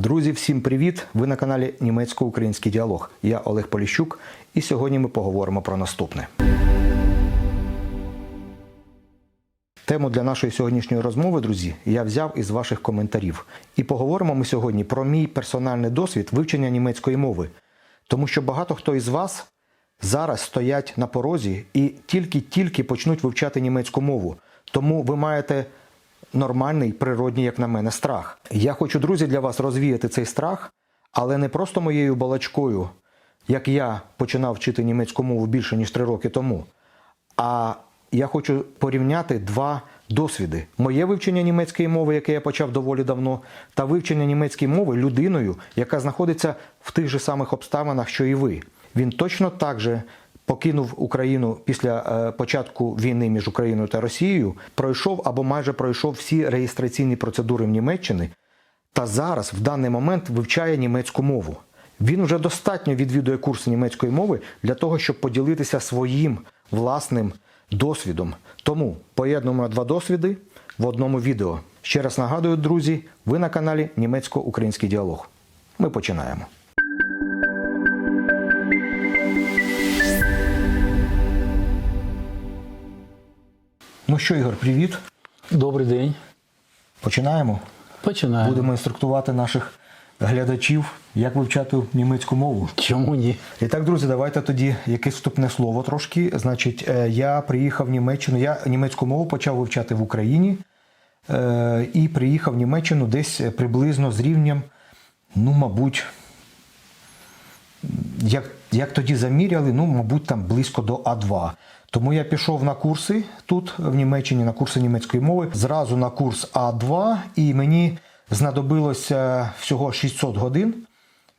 Друзі, всім привіт! Ви на каналі Німецько-Український діалог. Я Олег Поліщук, і сьогодні ми поговоримо про наступне. Тему для нашої сьогоднішньої розмови, друзі, я взяв із ваших коментарів. І поговоримо ми сьогодні про мій персональний досвід вивчення німецької мови. Тому що багато хто із вас зараз стоять на порозі і тільки-тільки почнуть вивчати німецьку мову. Тому ви маєте нормальний, природній, як на мене, страх. Я хочу, друзі, для вас розвіяти цей страх, але не просто моєю балачкою, як я починав вчити німецьку мову більше ніж три роки тому. А я хочу порівняти два досвіди: моє вивчення німецької мови, яке я почав доволі давно, та вивчення німецької мови людиною, яка знаходиться в тих же самих обставинах, що і ви. Він точно так же покинув Україну після е, початку війни між Україною та Росією, пройшов або майже пройшов всі реєстраційні процедури в Німеччині, та зараз в даний момент вивчає німецьку мову. Він вже достатньо відвідує курси німецької мови для того, щоб поділитися своїм власним досвідом. Тому поєднуємо два досвіди в одному відео. Ще раз нагадую, друзі, ви на каналі Німецько-Український діалог. Ми починаємо. Що, Ігор, привіт. Добрий день. Починаємо. Починаємо. Будемо інструктувати наших глядачів, як вивчати німецьку мову. Чому ні? І так, друзі, давайте тоді якесь вступне слово трошки. Значить, е, я приїхав в Німеччину. Я німецьку мову почав вивчати в Україні е, і приїхав в Німеччину десь приблизно з рівнем, ну, мабуть, як, як тоді заміряли, ну, мабуть, там близько до А2. Тому я пішов на курси тут, в Німеччині, на курси німецької мови, зразу на курс А2, і мені знадобилося всього 600 годин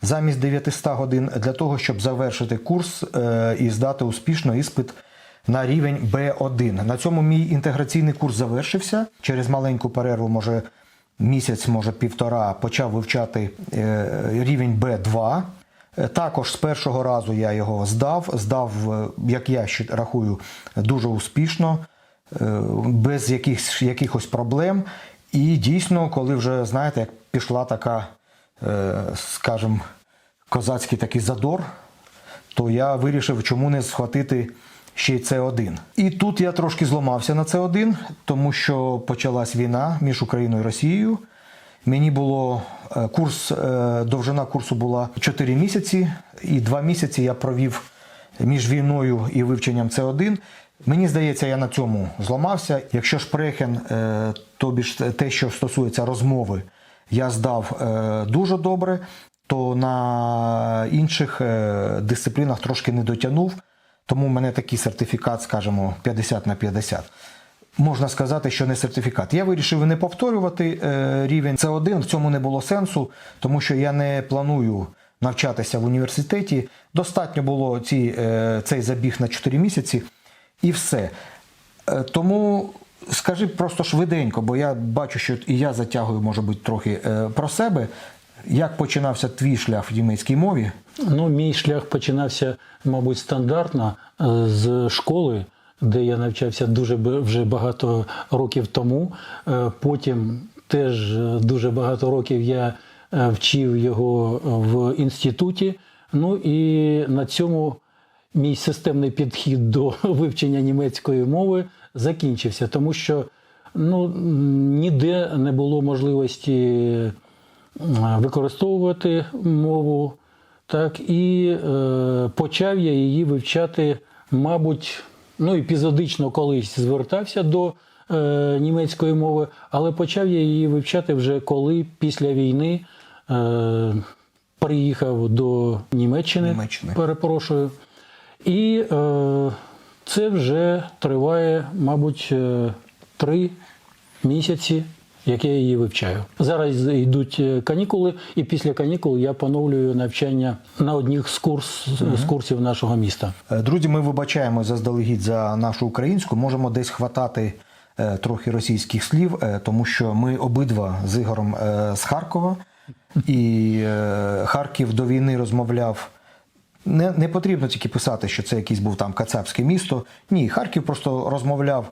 замість 900 годин для того, щоб завершити курс е, і здати успішно іспит на рівень Б1. На цьому мій інтеграційний курс завершився. Через маленьку перерву, може місяць, може півтора, почав вивчати е, рівень Б2. Е, Також з першого разу я його здав. Здав, е, як я ще рахую, дуже успішно, е, без якихось, якихось проблем. І дійсно, коли вже, знаєте, як пішла така, скажімо, козацький такий задор, то я вирішив, чому не схватити ще й С1. І тут я трошки зламався на С1, тому що почалась війна між Україною і Росією. Мені було е, курс, е, довжина курсу була 4 місяці, і 2 місяці я провів між війною і вивченням С1. Мені здається, я на цьому зламався. Якщо шпрехен, е, тобі ж те, що стосується розмови, я здав дуже добре, то на інших дисциплінах трошки не дотягнув. Тому в мене такий сертифікат, скажімо, 50 на 50 можна сказати, що не сертифікат. Я вирішив не повторювати е, рівень С1, в цьому не було сенсу, тому що я не планую навчатися в університеті. Достатньо було ці, е, цей забіг на 4 місяці і все. Е, Тому скажи просто швиденько, бо я бачу, що і я затягую, може бути, трохи про себе. Як починався твій шлях в німецькій мові? Ну, мій шлях починався, мабуть, стандартно з школи, де я навчався дуже вже багато років тому. Е, Потім теж е, дуже багато років я е, вчив його в інституті. Ну і на цьому мій системний підхід до вивчення німецької мови закінчився, тому що ну, ніде не було можливості використовувати мову, так, і е, почав я її вивчати, мабуть, ну, епізодично колись звертався до е, німецької мови, але почав я її вивчати вже коли після війни е, приїхав до Німеччини, Німеччини. перепрошую. І е, це вже триває, мабуть, е, три місяці, як я її вивчаю. Зараз йдуть е, канікули, і після канікул я поновлюю навчання на одніх з, курс, з курсів нашого міста. Е, Друзі, ми вибачаємо заздалегідь за нашу українську. Можемо десь хватати е, трохи російських слів, тому що ми обидва з Ігорем е, з Харкова, і Харків до війни розмовляв. Не, не потрібно тільки писати, що це якийсь був там кацапське місто. Ні, Харків просто розмовляв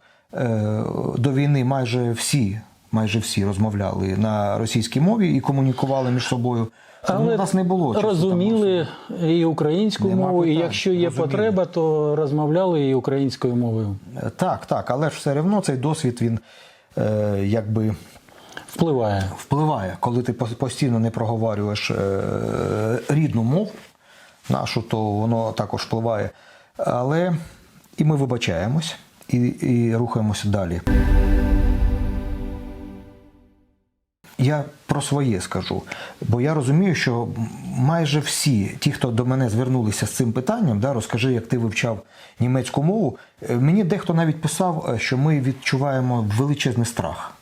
до війни майже всі майже всі розмовляли на російській мові і комунікували між собою. Тому Але у нас не було часу розуміли і українську Нема мову, і якщо є розуміли. потреба, то розмовляли і українською мовою. Е, Так, так, але ж все одно цей досвід він е, якби Впливає. впливає, коли ти постійно не проговорюєш е, рідну мову нашу, то воно також впливає. Але і ми вибачаємось і, і рухаємося далі. Я про своє скажу, бо я розумію, що майже всі, ті, хто до мене звернулися з цим питанням, да, розкажи, як ти вивчав німецьку мову. е, Мені дехто навіть писав, е, що ми відчуваємо величезний страх.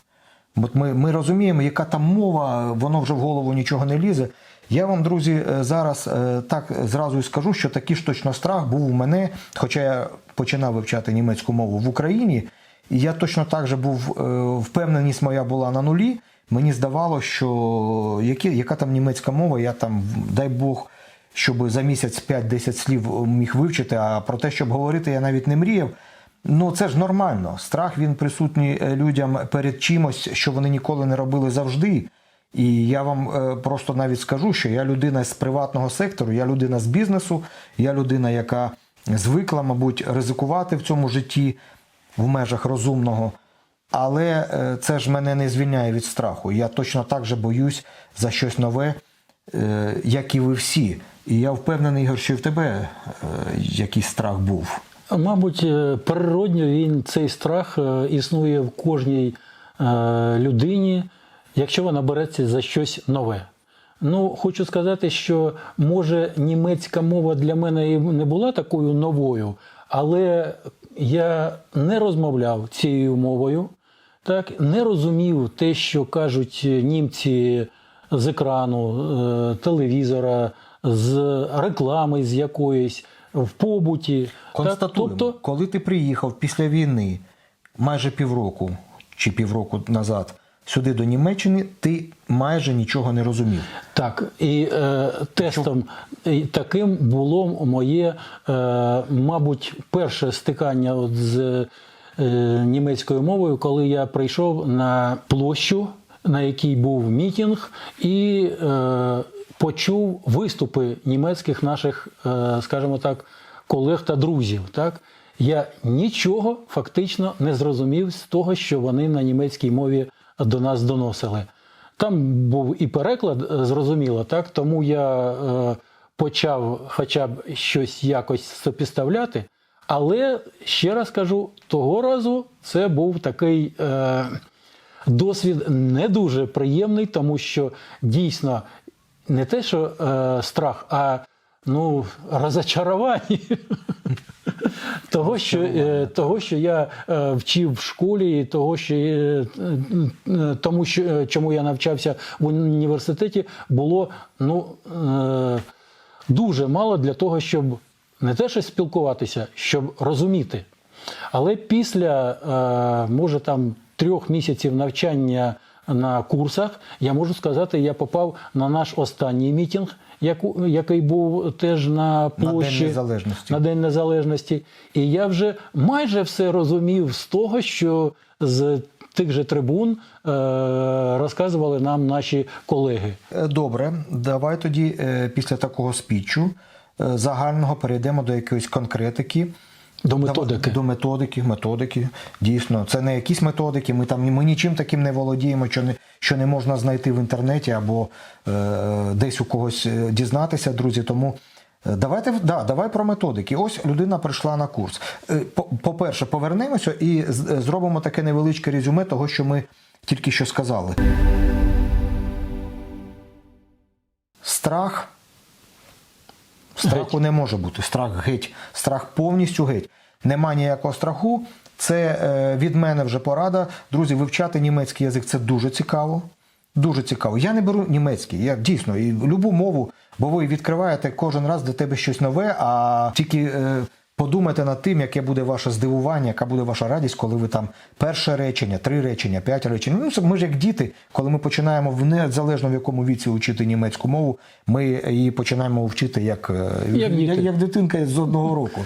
От ми, ми розуміємо, яка там мова, воно вже в голову нічого не лізе. Я вам, друзі, е, зараз так зразу і скажу, що такий ж точно страх був у мене, хоча я починав вивчати німецьку мову в Україні, і я точно так же був, впевненість моя була на нулі. Мені здавалося, що які, яка там німецька мова, я там, дай Бог, щоб за місяць 5-10 слів міг вивчити, а про те, щоб говорити, я навіть не мріяв. Ну, це ж нормально. Страх він присутній е, людям перед чимось, що вони ніколи не робили завжди. І я вам е, просто навіть скажу, що я людина з приватного сектору, я людина з бізнесу, я людина, яка звикла, мабуть, ризикувати в цьому житті в межах розумного. Але е, це ж мене не звільняє від страху. Я точно так же боюсь за щось нове, е, як і ви всі. І я впевнений, Ігор, що і в тебе е, якийсь страх був. Мабуть, природньо він цей страх існує в кожній людині, якщо вона береться за щось нове. Ну, хочу сказати, що може німецька мова для мене і не була такою новою, але я не розмовляв цією мовою, так, не розумів те, що кажуть німці з екрану, е, телевізора, з реклами з якоїсь в побуті. Так, Констатуємо, тобто, коли ти приїхав після війни майже півроку чи півроку назад сюди до Німеччини, ти майже нічого не розумів. Так, і е, тестом і таким було моє, е, мабуть, перше стикання от з е, німецькою мовою, коли я прийшов на площу, на якій був мітінг, і е, почув виступи німецьких наших, е, скажімо так, колег та друзів. Так? Я нічого фактично не зрозумів з того, що вони на німецькій мові до нас доносили. Там був і переклад, е, зрозуміло, так? Тому я е, почав хоча б щось якось сопіставляти. Але ще раз кажу, того разу це був такий е, досвід не дуже приємний, тому що дійсно не те, що е, страх, а ну, розочарування. Того, що, е, того, що я е, вчив в школі, того, що, е, тому, що, чому я навчався в університеті, було ну, дуже мало для того, щоб не те, що спілкуватися, щоб розуміти. Але після, е, може, там трьох місяців навчання на курсах, я можу сказати, я попав на наш останній мітінг, який був теж на площі Незалежності. на День Незалежності. І я вже майже все розумів з того, що з тих же трибун е, розказували нам наші колеги. Е, Добре, давай тоді після такого спічу загального перейдемо до якоїсь конкретики. До методики. До методики, методики. Дійсно, це не якісь методики. Ми там ми нічим таким не володіємо, що не, що не можна знайти в інтернеті або е, десь у когось е, дізнатися, друзі. Тому е, давайте да, давай про методики. Ось людина прийшла на курс. Е, по- По-перше, повернемося і е, зробимо таке невеличке резюме того, що ми тільки що сказали. Страх Страху не може бути. Страх геть. Страх повністю геть. Нема ніякого страху. Це е, від мене вже порада. Друзі, вивчати німецький язик це дуже цікаво. Дуже цікаво. Я не беру німецький. Я дійсно і любу мову, бо ви відкриваєте кожен раз для тебе щось нове, а тільки е, подумайте над тим, яке буде ваше здивування, яка буде ваша радість, коли ви там перше речення, три речення, п'ять речень. Ну, ми ж як діти, коли ми починаємо в незалежно в якому віці вчити німецьку мову, ми її починаємо вчити як, е, Як як, як дитинка з одного року.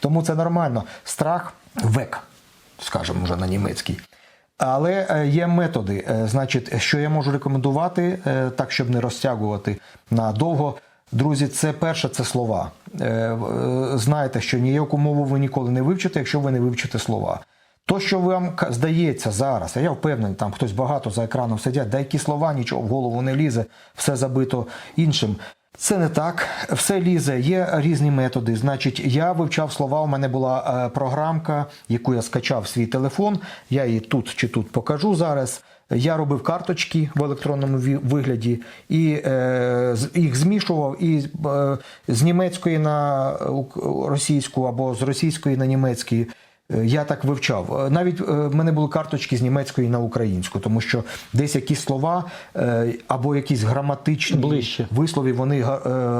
Тому це нормально. Страх век, скажемо вже на німецький. Але е, є методи. Е, Значить, що я можу рекомендувати, так щоб не розтягувати надовго. Друзі, це перше це слова. Е, е, Знаєте, що ніяку мову ви ніколи не вивчите, якщо ви не вивчите слова. То, що вам здається зараз, а я впевнений, там хтось багато за екраном сидять, да які слова, нічого в голову не лізе, все забито іншим. Це не так, все лізе, є різні методи. Значить, я вивчав слова. У мене була е, програмка, яку я скачав в свій телефон. Я її тут чи тут покажу зараз. Я робив карточки в електронному вигляді і е, їх змішував і е, з німецької на е, російську або з російської на німецький. Е, Я так вивчав. Е, Навіть е, в мене були карточки з німецької на українську, тому що десь якісь слова е, або якісь граматичні Ближче. вислови, вони е,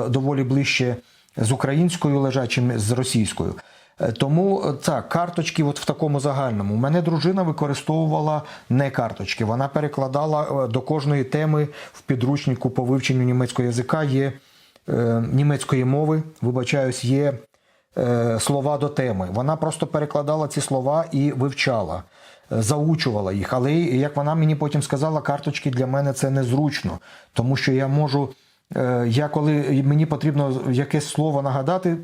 доволі ближче з українською лежать, чим з російською. Е, Тому е, так, карточки от в такому загальному. У мене дружина використовувала не карточки. Вона перекладала е, до кожної теми в підручнику по вивченню німецького язика є е, німецької мови, вибачаюсь, є е, слова до теми. Вона просто перекладала ці слова і вивчала, е, заучувала їх. Але як вона мені потім сказала, карточки для мене це незручно, тому що я можу. Е, Я коли мені потрібно якесь слово нагадати, е,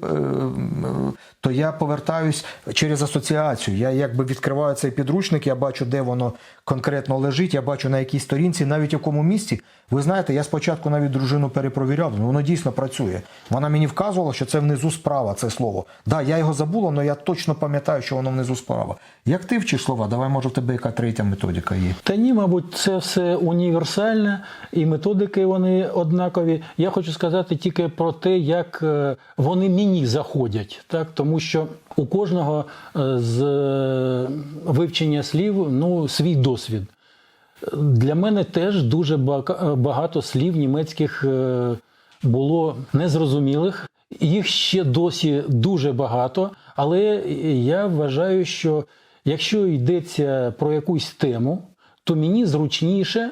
то я повертаюсь через асоціацію. Я якби відкриваю цей підручник, я бачу, де воно конкретно лежить, я бачу на якій сторінці, навіть в якому місці. Ви знаєте, я спочатку навіть дружину перепровіряв, ну воно дійсно працює. Вона мені вказувала, що це внизу справа це слово. Да, я його забула, але я точно пам'ятаю, що воно внизу справа. Як ти вчиш слова? Давай, може, в тебе яка третя методика є. Та ні, мабуть, це все універсальне, і методики вони однакові. Я хочу сказати тільки про те, як е, вони мені заходять, так тому що у кожного е, з е, вивчення слів ну, свій досвід. Для мене теж дуже багато слів німецьких е, було незрозумілих. Їх ще досі дуже багато, але я вважаю, що якщо йдеться про якусь тему, то мені зручніше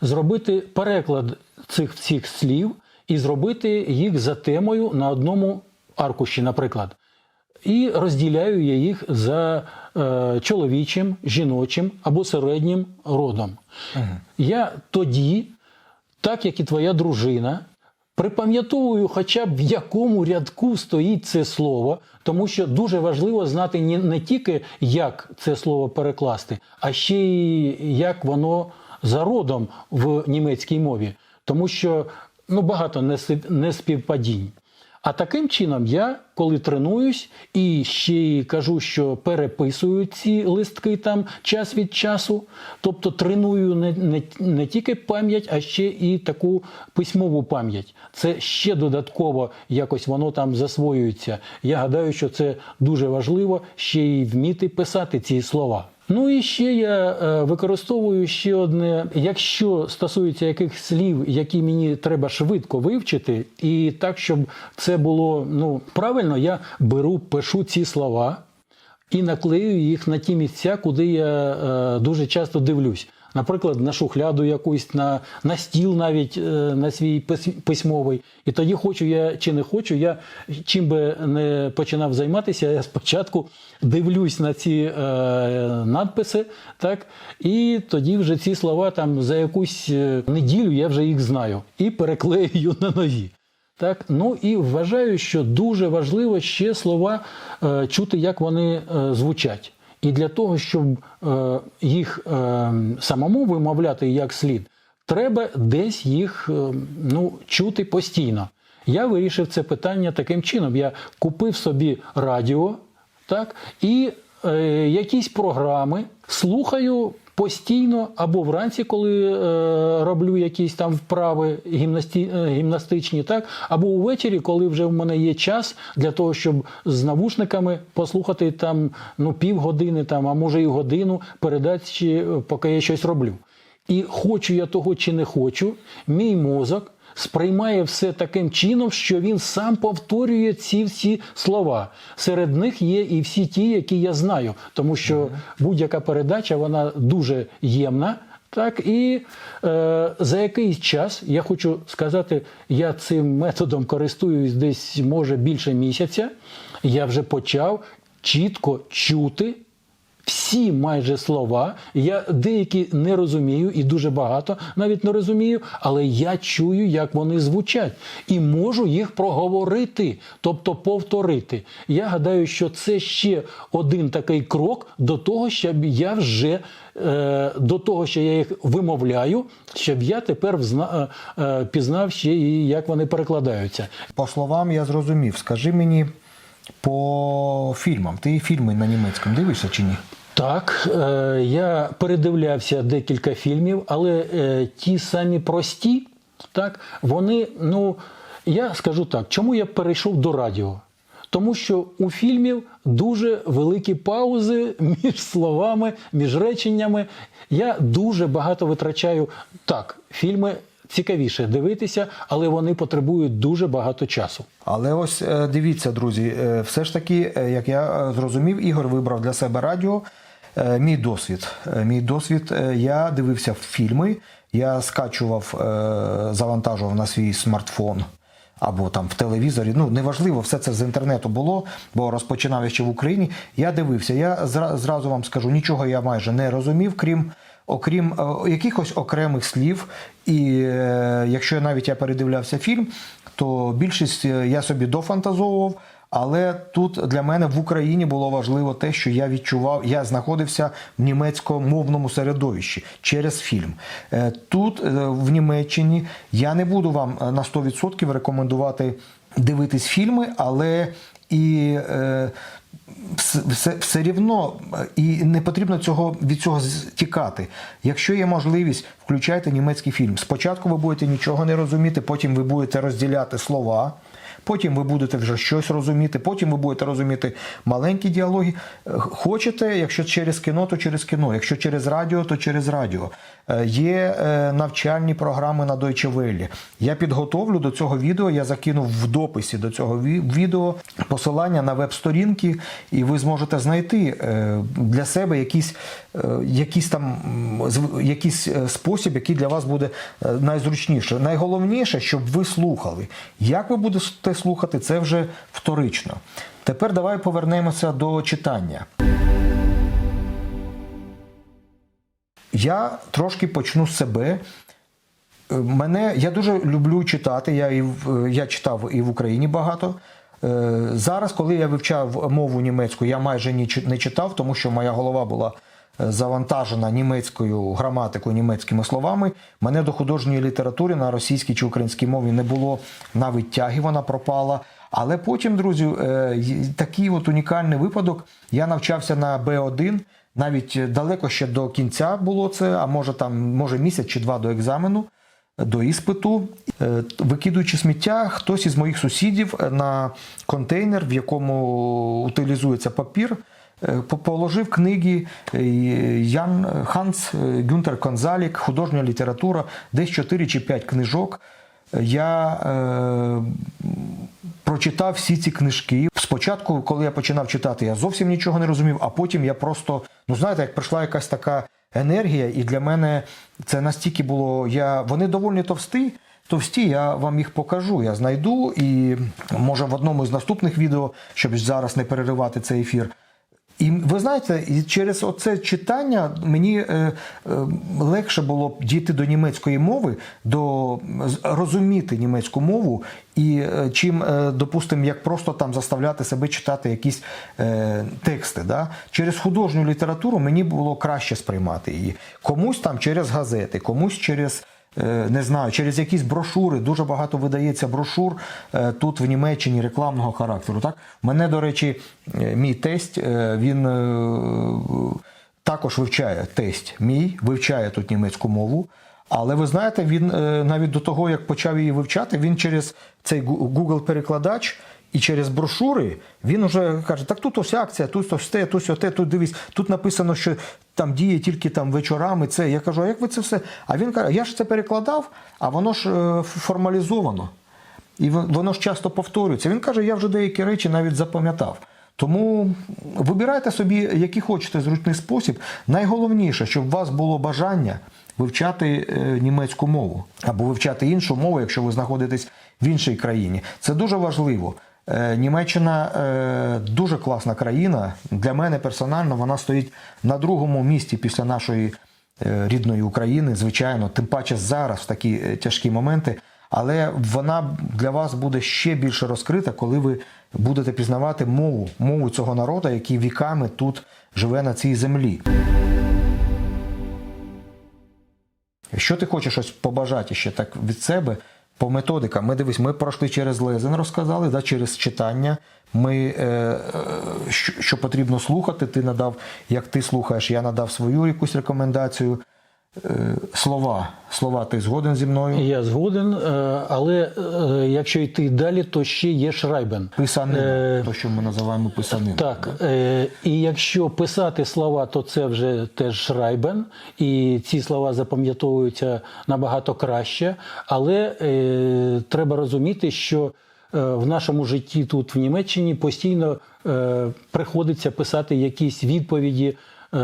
зробити переклад цих всіх слів і зробити їх за темою на одному аркуші, наприклад. І розділяю я їх за е, чоловічим, жіночим або середнім родом. Я тоді, так як і твоя дружина, припам'ятовую хоча б в якому рядку стоїть це слово, тому що дуже важливо знати не, не тільки, як це слово перекласти, а ще й як воно за родом в німецькій мові. Тому що ну, багато неси- неспівпадінь. А таким чином я, коли тренуюсь і ще й кажу, що переписую ці листки там час від часу, тобто треную не, не, не тільки пам'ять, а ще і таку письмову пам'ять. Це ще додатково якось воно там засвоюється. Я гадаю, що це дуже важливо ще й вміти писати ці слова. Ну і ще я е, використовую ще одне, якщо стосується якихось слів, які мені треба швидко вивчити, і так, щоб це було ну правильно, я беру, пишу ці слова і наклею їх на ті місця, куди я е, дуже часто дивлюсь. Наприклад, на шухляду якусь, на, на стіл навіть е, на свій пис- письмовий. І тоді хочу я чи не хочу, я чим би не починав займатися, я спочатку дивлюсь на ці е, надписи, так, і тоді вже ці слова там за якусь е, неділю я вже їх знаю і переклею на нові. Так, ну і вважаю, що дуже важливо ще слова е, чути, як вони е, звучать. І для того, щоб е, їх е, самому вимовляти як слід, треба десь їх е, ну, чути постійно. Я вирішив це питання таким чином. Я купив собі радіо, так, і е, якісь програми слухаю постійно або вранці, коли е, роблю якісь там вправи гімнасті, е, гімнастичні, так, або увечері, коли вже в мене є час для того, щоб з навушниками послухати там ну, півгодини, там, а може і годину передачі, е, поки я щось роблю. І хочу я того чи не хочу, мій мозок сприймає все таким чином, що він сам повторює ці всі слова. Серед них є і всі ті, які я знаю, тому що будь-яка передача вона дуже ємна. Так, і е, за якийсь час я хочу сказати, я цим методом користуюсь десь може більше місяця. Я вже почав чітко чути всі майже слова. Я деякі не розумію і дуже багато навіть не розумію, але я чую, як вони звучать, і можу їх проговорити, тобто повторити. Я гадаю, що це ще один такий крок до того, щоб я вже е, до того, що я їх вимовляю, щоб я тепер взна, е, е, пізнав ще і як вони перекладаються. По словам я зрозумів. Скажи мені по фільмам. Ти фільми на німецькому дивишся чи ні? Так, е, я передивлявся декілька фільмів, але е, ті самі прості, так, вони, ну, я скажу так, чому я перейшов до радіо? Тому що у фільмів дуже великі паузи між словами, між реченнями. Я дуже багато витрачаю так, фільми цікавіше дивитися, але вони потребують дуже багато часу. Але ось е, дивіться, друзі, е, все ж таки, е, як я зрозумів, Ігор вибрав для себе радіо. Мій досвід. Мій досвід. Я дивився фільми, я скачував, завантажував на свій смартфон. Або там в телевізорі, ну неважливо, все це з інтернету було, бо розпочинав я ще в Україні. Я дивився. Я зра- зразу вам скажу, нічого я майже не розумів, крім окрім е, якихось окремих слів. І е, якщо навіть я передивлявся фільм, то більшість е, я собі дофантазовував. Але тут для мене в Україні було важливо те, що я відчував, я знаходився в німецькомовному середовищі через фільм. Тут, в Німеччині, я не буду вам на 100% рекомендувати дивитись фільми, але і все, все, рівно і не потрібно цього від цього тікати. Якщо є можливість, включайте німецький фільм. Спочатку ви будете нічого не розуміти, потім ви будете розділяти слова. Потім ви будете вже щось розуміти, потім ви будете розуміти маленькі діалоги. Е, Хочете, якщо через кіно, то через кіно, якщо через радіо, то через радіо. Е, Є е, навчальні програми на Deutsche Welle. Я підготовлю до цього відео, я закинув в дописі до цього відео посилання на веб-сторінки, і ви зможете знайти для себе якийсь, е, якийсь там якийсь спосіб, який для вас буде найзручніше. Найголовніше, щоб ви слухали. Як ви будете слухати, це вже вторично. Тепер давай повернемося до читання. Я трошки почну з себе. Е, Мене я дуже люблю читати. Я і я читав і в Україні багато. Е, Зараз, коли я вивчав мову німецьку, я майже не читав, тому що моя голова була е, завантажена німецькою граматикою, німецькими словами. Мене до художньої літератури на російській чи українській мові не було навіть тяги, вона пропала. Але потім, друзі, е, такий от унікальний випадок. Я навчався на Б1, навіть далеко ще до кінця було це, а може там може місяць чи два до екзамену до іспиту, Е, викидуючи сміття, хтось із моїх сусідів на контейнер, в якому утилізується папір, положив книги е, Ян Ханс е, Гюнтер Конзалік, художня література, десь 4 чи 5 книжок. Я е, прочитав всі ці книжки. Спочатку, коли я починав читати, я зовсім нічого не розумів, а потім я просто, ну знаєте, як прийшла якась така енергія, і для мене це настільки було. Я, вони доволі товсті. Товсті, я вам їх покажу. Я знайду і може в одному з наступних відео, щоб зараз не переривати цей ефір. І ви знаєте, через оце читання мені е, е, легше було б дійти до німецької мови, до розуміти німецьку мову, і е, чим, е, допустимо, як просто там заставляти себе читати якісь е, тексти. Да? Через художню літературу мені було краще сприймати її. Комусь там через газети, комусь через. Е, Не знаю, через якісь брошури, дуже багато видається брошур е, тут в Німеччині рекламного характеру. Так? Мене, до речі, е, мій тесть, він також вивчає тесть мій, вивчає тут німецьку мову. Але ви знаєте, він навіть до того, як почав її вивчати, він через цей Google-перекладач і через брошури він вже каже: так тут ось акція, тут ось те, тут ось те, тут дивись, тут написано, що там діє тільки там вечорами. Це я кажу, а як ви це все? А він каже, я ж це перекладав, а воно ж е, формалізовано. І воно ж часто повторюється. Він каже, я вже деякі речі навіть запам'ятав. Тому вибирайте собі, який хочете зручний спосіб. Найголовніше, щоб у вас було бажання вивчати е, німецьку мову або вивчати іншу мову, якщо ви знаходитесь в іншій країні. Це дуже важливо. Е, Німеччина е, дуже класна країна. Для мене персонально вона стоїть на другому місці після нашої е, рідної України, звичайно, тим паче зараз в такі тяжкі моменти. Але вона для вас буде ще більше розкрита, коли ви будете пізнавати мову, мову цього народу, який віками тут живе на цій землі. Що ти хочеш ось побажати ще так від себе по методикам? Ми дивись, ми пройшли через Лезен, розказали, да, через читання. Ми, е, е, що, що потрібно слухати, ти надав, як ти слухаєш, я надав свою якусь рекомендацію. Е, слова. Слова, ти згоден зі мною? Я згоден, е, але е, якщо йти далі, то ще є Шрайбен. Писанина, Е, то, що ми називаємо писанина. Так, е, і якщо писати слова, то це вже теж Шрайбен, і ці слова запам'ятовуються набагато краще. Але е, треба розуміти, що в нашому житті тут в Німеччині постійно е, приходиться писати якісь відповіді. Е,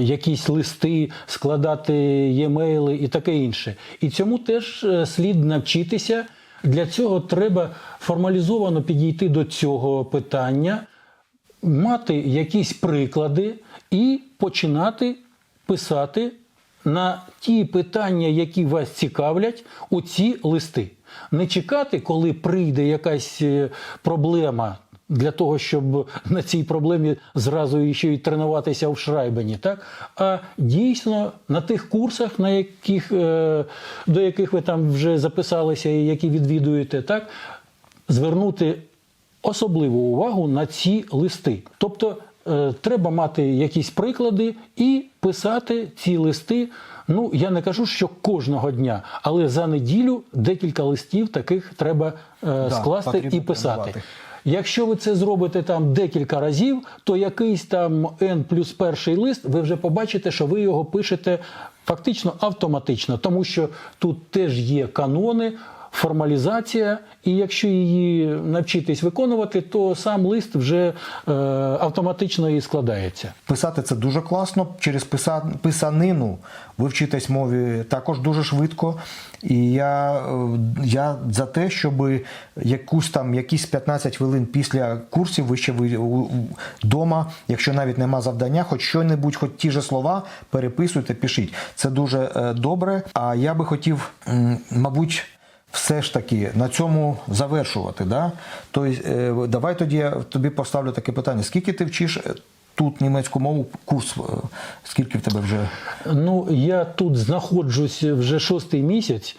Якісь листи, складати є-мейли і таке інше. І цьому теж е, слід навчитися. Для цього треба формалізовано підійти до цього питання, мати якісь приклади і починати писати на ті питання, які вас цікавлять, у ці листи. Не чекати, коли прийде якась е, проблема. Для того, щоб на цій проблемі зразу ще й тренуватися в Шрайбені, так? А дійсно на тих курсах, на яких, е, до яких ви там вже записалися і які відвідуєте, так? звернути особливу увагу на ці листи. Тобто е, треба мати якісь приклади і писати ці листи. Ну, я не кажу, що кожного дня, але за неділю декілька листів таких треба е, скласти і писати. тренувати. Якщо ви це зробите там декілька разів, то якийсь там N плюс перший лист, ви вже побачите, що ви його пишете фактично автоматично, тому що тут теж є канони, формалізація, і якщо її навчитись виконувати, то сам лист вже е, автоматично і складається. Писати це дуже класно. Через писа... писанину ви вчитесь мові також дуже швидко. І я, е, я за те, щоб якусь там якісь 15 хвилин після курсів ви ще ви вдома, якщо навіть нема завдання, хоч що-небудь, хоч ті ж слова переписуйте, пишіть. Це дуже е, добре. А я би хотів, мабуть. Все ж таки на цьому завершувати. Да? Тобто, давай тоді я тобі поставлю таке питання: скільки ти вчиш е, тут німецьку мову, курс? е, Скільки в тебе вже? Ну, я тут знаходжусь вже шостий місяць.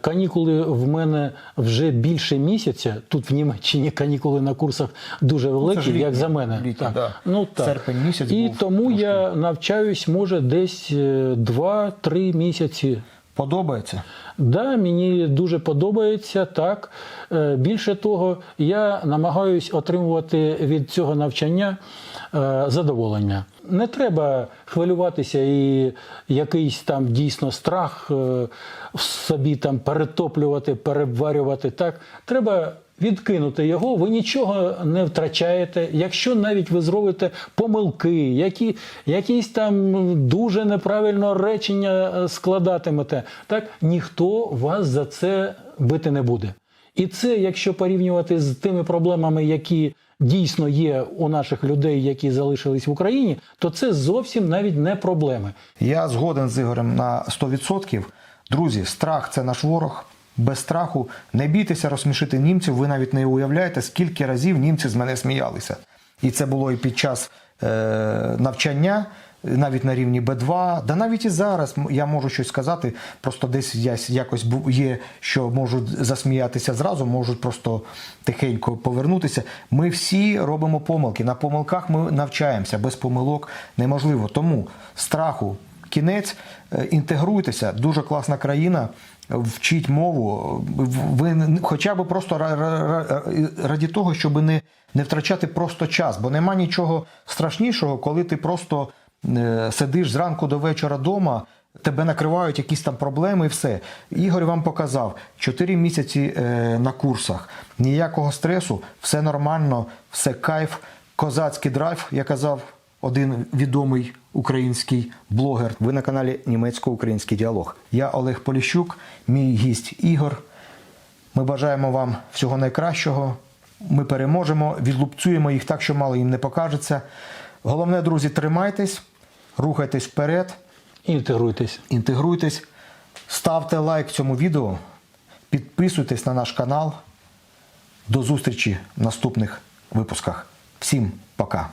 Канікули в мене вже більше місяця. Тут в Німеччині канікули на курсах дуже великі, ж літні, як за мене. літні, так. да. Ну, так. Серпень місяць І був тому трошки. я навчаюсь, може, десь е, 2-3 місяці. Подобається? Да, мені дуже подобається так. Е, Більше того, я намагаюсь отримувати від цього навчання е, задоволення. Не треба хвилюватися і якийсь там дійсно страх е, в собі там перетоплювати, переварювати. Так, треба. Відкинути його, ви нічого не втрачаєте. Якщо навіть ви зробите помилки, які, якісь там дуже неправильно речення е, складатимете, так ніхто вас за це бити не буде. І це, якщо порівнювати з тими проблемами, які дійсно є у наших людей, які залишились в Україні, то це зовсім навіть не проблеми. Я згоден з Ігорем на 100%. Друзі, страх це наш ворог. Без страху не бійтеся розсмішити німців. Ви навіть не уявляєте, скільки разів німці з мене сміялися. І це було і під час е, навчання, навіть на рівні Б2. Да навіть і зараз я можу щось сказати. Просто десь я якось є, що можуть засміятися зразу, можуть просто тихенько повернутися. Ми всі робимо помилки. На помилках ми навчаємося. Без помилок неможливо. Тому страху кінець, Е, інтегруйтеся, дуже класна країна. Вчіть мову, ви хоча б просто ра- ра- ра- раді того, щоб не, не втрачати просто час, бо нема нічого страшнішого, коли ти просто е, сидиш зранку до вечора вдома, тебе накривають якісь там проблеми і все. Ігор вам показав 4 місяці е, на курсах, ніякого стресу, все нормально, все кайф, козацький драйв, я казав один відомий український блогер. Ви на каналі Німецько-Український діалог. Я Олег Поліщук, мій гість Ігор. Ми бажаємо вам всього найкращого. Ми переможемо, відлупцюємо їх так, що мало їм не покажеться. Головне, друзі, тримайтесь, рухайтесь вперед, Інтегруйтесь. інтегруйтесь, ставте лайк цьому відео, підписуйтесь на наш канал. До зустрічі в наступних випусках. Всім пока!